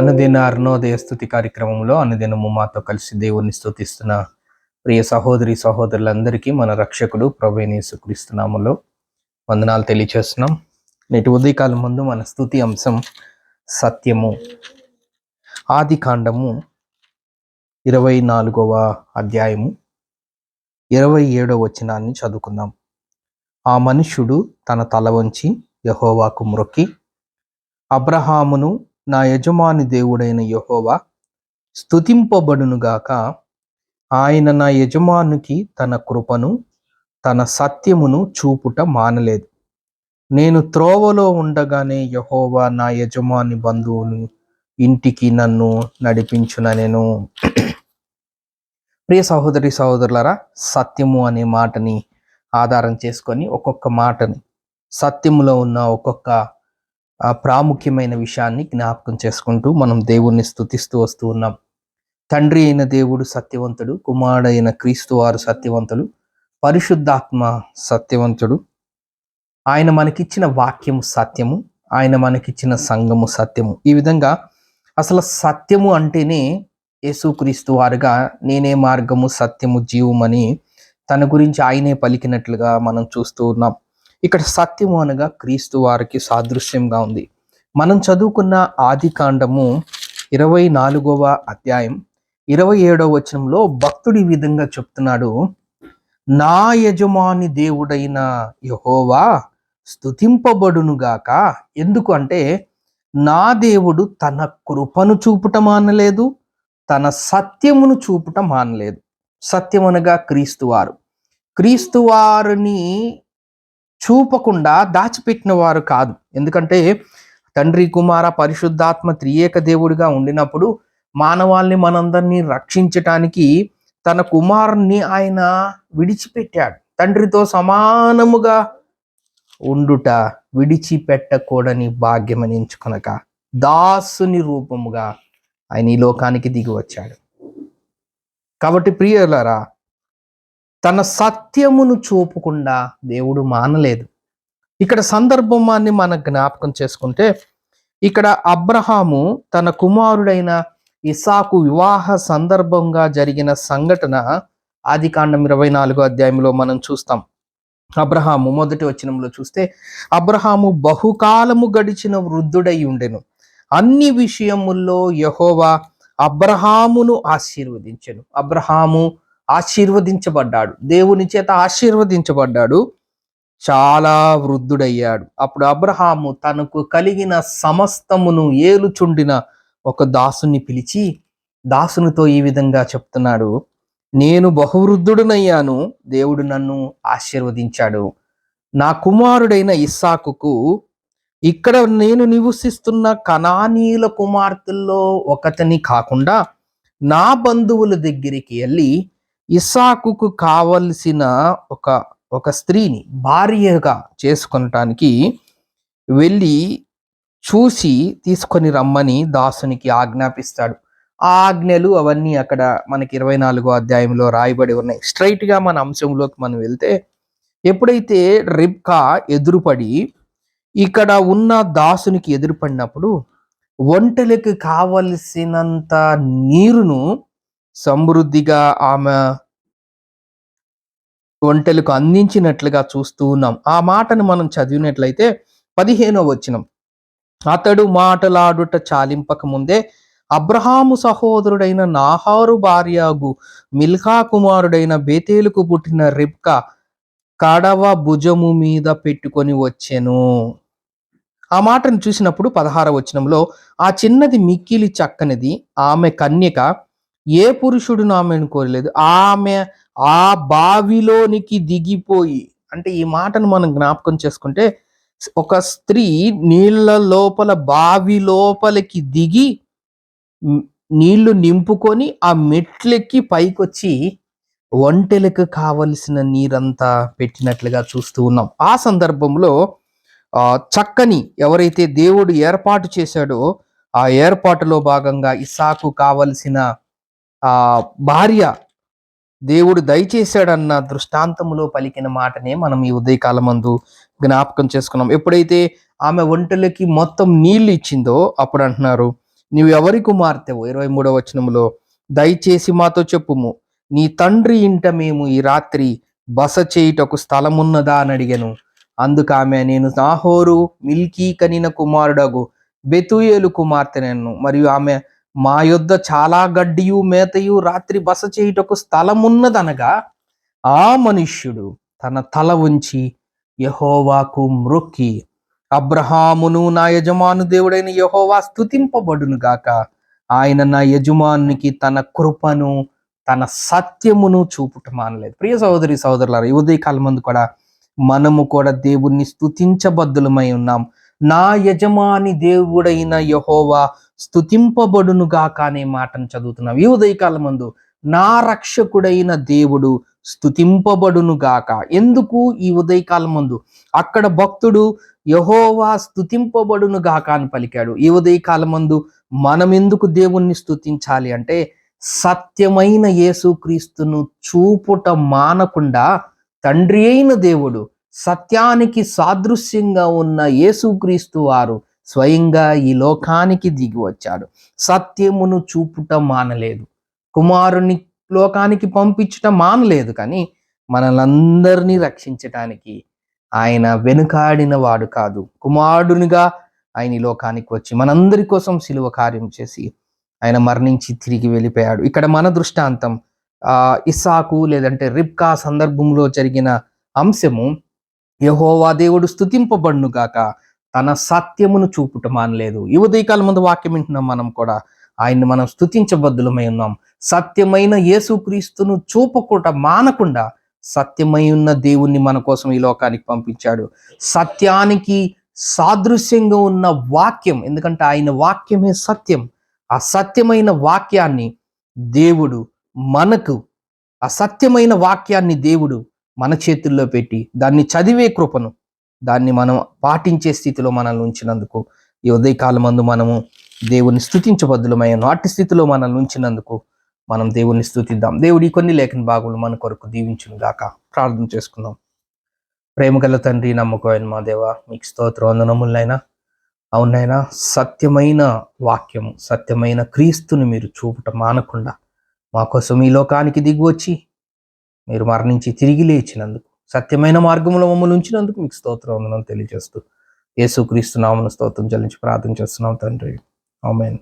అనుదిన అరుణోదయ స్థుతి కార్యక్రమంలో అనుదినము మాతో కలిసి దేవుణ్ణి స్థుతిస్తున్న ప్రియ సహోదరి సహోదరులందరికీ మన రక్షకుడు ప్రవీణీసుక్రీస్తునామలో వందనాలు తెలియచేస్తున్నాం. నేటి ఉదయకాలం ముందు మన స్థుతి అంశం సత్యము. ఆది కాండము ఇరవై నాలుగవ అధ్యాయము ఇరవై ఏడవ వచనాన్ని చదువుకుందాం. ఆ మనుష్యుడు తన తల వంచి యహోవాకు మ్రొక్కి అబ్రహామును నా యజమాని దేవుడైన యహోవా స్తుతింపబడునుగాక. ఆయన నా యజమానికి తన కృపను తన సత్యమును చూపుట మానలేదు. నేను త్రోవలో ఉండగానే యహోవా నా యజమాని బంధువుని ఇంటికి నన్ను నడిపించున నేను. ప్రియ సహోదరి సహోదరులరా సత్యము అనే మాటని ఆధారం చేసుకొని ఒక్కొక్క మాటని సత్యములో ఉన్న ఒక్కొక్క ఆ ప్రాముఖ్యమైన విషయాన్ని జ్ఞాపకం చేసుకుంటూ మనం దేవుణ్ణి స్థుతిస్తూ వస్తూ ఉన్నాం. తండ్రి అయిన దేవుడు సత్యవంతుడు కుమారుడైన క్రీస్తు వారు సత్యవంతుడు పరిశుద్ధాత్మ సత్యవంతుడు. ఆయన మనకిచ్చిన వాక్యము సత్యము ఆయన మనకిచ్చిన సంఘము సత్యము. ఈ విధంగా అసలు సత్యము అంటేనే యేసుక్రీస్తు వారుగా నేనే మార్గము సత్యము జీవమని తన గురించి ఆయనే పలికినట్లుగా మనం చూస్తూ ఉన్నాం. ఇక్కడ సత్యము అనగా క్రీస్తు వారికి సాదృశ్యంగా ఉంది. మనం చదువుకున్న ఆది కాండము ఇరవై నాలుగవ అధ్యాయం ఇరవై ఏడవ వచనంలో భక్తుడి విధంగా చెప్తున్నాడు. నా యజమాని దేవుడైన యహోవా స్థుతింపబడునుగాక ఎందుకు అంటే నా దేవుడు తన కృపను చూపుట మానలేదు తన సత్యమును చూపుట మానలేదు. సత్యం అనగా క్రీస్తువారు క్రీస్తువారిని చూపకుండా దాచిపెట్టిన వారు కాదు. ఎందుకంటే తండ్రి కుమార పరిశుద్ధాత్మ త్రియేక దేవుడిగా ఉండినప్పుడు మానవాల్ని మనందరినీ రక్షించటానికి తన కుమారుణ్ణి ఆయన విడిచిపెట్టాడు. తండ్రితో సమానముగా ఉండుట విడిచిపెట్టకూడని భాగ్యమని ఎంచుకొనక దాసుని రూపముగా ఆయన ఈ లోకానికి దిగి వచ్చాడు. కాబట్టి ప్రియులరా తన సత్యమును చూపకుండా దేవుడు మానలేదు. ఇక్కడ సందర్భమాన్ని మనం జ్ఞాపకం చేసుకుంటే ఇక్కడ అబ్రహాము తన కుమారుడైన ఇసాకు వివాహ సందర్భంగా జరిగిన సంఘటన ఆది కాండం ఇరవై నాలుగో అధ్యాయంలో మనం చూస్తాం. అబ్రహాము మొదటి వచనంలో చూస్తే అబ్రహాము బహుకాలము గడిచిన వృద్ధుడై ఉండెను. అన్ని విషయముల్లో యహోవా అబ్రహామును ఆశీర్వదించెను. అబ్రహాము ఆశీర్వదించబడ్డాడు. దేవుని చేత ఆశీర్వదించబడ్డాడు. చాలా వృద్ధుడయ్యాడు. అప్పుడు అబ్రహాము తనకు కలిగిన సమస్తమును ఏలుచుండిన ఒక దాసుని పిలిచి దాసునితో ఈ విధంగా చెప్తున్నాడు. నేను బహువృద్ధుడునయ్యాను. దేవుడు నన్ను ఆశీర్వదించాడు. నా కుమారుడైన ఇస్సాకుకు ఇక్కడ నేను నివసిస్తున్న కణానీల కుమార్తెల్లో ఒకతని కాకుండా నా బంధువుల దగ్గరికి వెళ్ళి ఇస్సాకుకు కావలసిన ఒక ఒక స్త్రీని భార్యగా చేసుకొనటానికి వెళ్ళి చూసి తీసుకొని రమ్మని దాసునికి ఆజ్ఞాపిస్తాడు. ఆ ఆజ్ఞలు అవన్నీ అక్కడ మనకి ఇరవై నాలుగో అధ్యాయంలో రాయబడి ఉన్నాయి. స్ట్రైట్గా మన అంశంలోకి మనం వెళ్తే ఎప్పుడైతే రిబ్కా ఎదురుపడి ఇక్కడ ఉన్న దాసునికి ఎదురుపడినప్పుడు ఒంటెలకు కావలసినంత నీరును సమృద్ధిగా ఆమె ఒంటెలకు అందించినట్లుగా చూస్తూ ఉన్నాం. ఆ మాటను మనం చదివినట్లయితే పదిహేనో వచనం. అతడు మాటలాడుట చాలింపక ముందే అబ్రహాము సహోదరుడైన నాహారు భార్యగు మిల్కా కుమారుడైన బేతేలుకు పుట్టిన రిబ్కా కడవ భుజము మీద పెట్టుకొని వచ్చెను. ఆ మాటను చూసినప్పుడు పదహార వచనంలో ఆ చిన్నది మిక్కిలి చక్కనిది ఆమె కన్యక ఏ పురుషుడు ఆమెను కోరలేదు? ఆమె ఆ బావిలోనికి దిగిపోయి అంటే ఈ మాటను మనం జ్ఞాపకం చేసుకుంటే ఒక స్త్రీ నీళ్ళ లోపల బావి లోపలికి దిగి నీళ్ళు నింపుకొని ఆ మెట్లెక్కి పైకొచ్చి ఒంటెలకు కావలసిన నీరంతా పెట్టినట్లుగా చూస్తూ ఉన్నాం. ఆ సందర్భంలో ఆ చక్కని ఎవరైతే దేవుడు ఏర్పాటు చేశాడో ఆ ఏర్పాటులో భాగంగా ఇసాకు కావలసిన ఆ భార్య దేవుడు దయచేశాడన్న దృష్టాంతములో పలికిన మాటనే మనం ఈ ఉదయకాలమందు జ్ఞాపకం చేసుకున్నాం. ఎప్పుడైతే ఆమె ఒంటెలకి మొత్తం నీళ్ళు ఇచ్చిందో అప్పుడు అంటున్నారు నీవు ఎవరి కుమార్తెవు? ఇరవై మూడవ వచనములో దయచేసి మాతో చెప్పుము. నీ తండ్రి ఇంట మేము ఈ రాత్రి బస చేయుటకు స్థలమున్నదా? అని అడిగాను. అందుకు ఆమె నేను నాహోరు మిల్కీ కనిన కుమారుడగు బెతుయేలు కుమార్తెనను మరియు ఆమె మా యొద్ద చాలా గడ్డియు మేతయు రాత్రి బస చేయుటకు స్థలమున్నదనగా ఆ మనుష్యుడు తన తల ఉంచి యహోవాకు మ్రొక్కి అబ్రహామును నా యజమాను దేవుడైన యహోవా స్తుతింపబడును గాక. ఆయన నా యజమానునికి తన కృపను తన సత్యమును చూపుట మానలేదు. ప్రియ సహోదరి సహోదరులారు ఈ ఉదయకాలం మందు కూడా మనము కూడా దేవుణ్ణి స్థుతించబద్దులమై ఉన్నాం. నా యజమాని దేవుడైన యహోవా స్తుతింపబడును గాక అనే మాటను చదువుతున్నాం. ఈ ఉదయకాలం ముందు నా రక్షకుడైన దేవుడు స్తుతింపబడును గాక ఎందుకు? ఈ ఉదయకాలం ముందు అక్కడ భక్తుడు యహోవా స్తుతింపబడును గాక అని పలికాడు. ఈ ఉదయకాలం ముందు మనం ఎందుకు దేవుణ్ణి స్తుతించాలి అంటే సత్యమైన యేసుక్రీస్తును చూపుట మానకుండా తండ్రి అయిన దేవుడు సత్యానికి సాదృశ్యంగా ఉన్న యేసుక్రీస్తు వారు స్వయంగా ఈ లోకానికి దిగి వచ్చాడు. సత్యమును చూపుట మానలేదు. కుమారుని లోకానికి పంపించుట మానలేదు కానీ మనలందరినీ రక్షించటానికి ఆయన వెనుకాడిన వాడు కాదు. కుమారునిగా ఆయన ఈ లోకానికి వచ్చి మనందరి కోసం సిలువ కార్యం చేసి ఆయన మరణించి తిరిగి వెళ్ళిపోయాడు. ఇక్కడ మన దృష్టాంతం ఇస్సాకు లేదంటే రిబ్కా సందర్భంలో జరిగిన అంశము యహోవా దేవుడు స్తుతింపబడును గాక తన సత్యమును చూపుట మానలేదు. ఈ ఉదయకాలం ముందు వాక్యం వింటున్నాం మనం కూడా. ఆయన్ని మనం స్తుతించబద్దులమై ఉన్నాం. సత్యమైన యేసుక్రీస్తును చూపకుట మానకుండా సత్యమై ఉన్న దేవుణ్ణి మన కోసం ఈ లోకానికి పంపించాడు. సత్యానికి సాదృశ్యంగా ఉన్న వాక్యం ఎందుకంటే ఆయన వాక్యమే సత్యం. ఆ సత్యమైన వాక్యాన్ని దేవుడు మనకు ఆ సత్యమైన వాక్యాన్ని దేవుడు మన చేతుల్లో పెట్టి దాన్ని చదివే కృపను దాన్ని మనం పాటించే స్థితిలో మనల్ని ఉంచినందుకు ఈ ఉదయకాలం మందు మనము దేవుని స్థుతించబద్దులమైన నాటి స్థితిలో మనల్ని ఉంచినందుకు మనం దేవుని స్థుతిద్దాం. దేవుడి కొన్ని లేఖన భాగములు మన కొరకు దీవించును గాక. ప్రార్థన చేసుకుందాం. ప్రేమగల తండ్రి నమ్మకమైన మా దేవ మీకు స్తోత్ర వందనములైనా అవునైనా సత్యమైన వాక్యము సత్యమైన క్రీస్తుని మీరు చూపట మానకుండా మా కోసం ఈ లోకానికి దిగువచ్చి మీరు మరణించి తిరిగి లేచినందుకు సత్యమైన మార్గంలో మమ్మల్ని ఉంచినందుకు మీకు స్తోత్రం వందనం తెలియజేస్తూ. యేసుక్రీస్తు నామను స్తోత్రం చెల్లించి ప్రార్థన చేస్తున్నాం తండ్రి. ఆమెన్.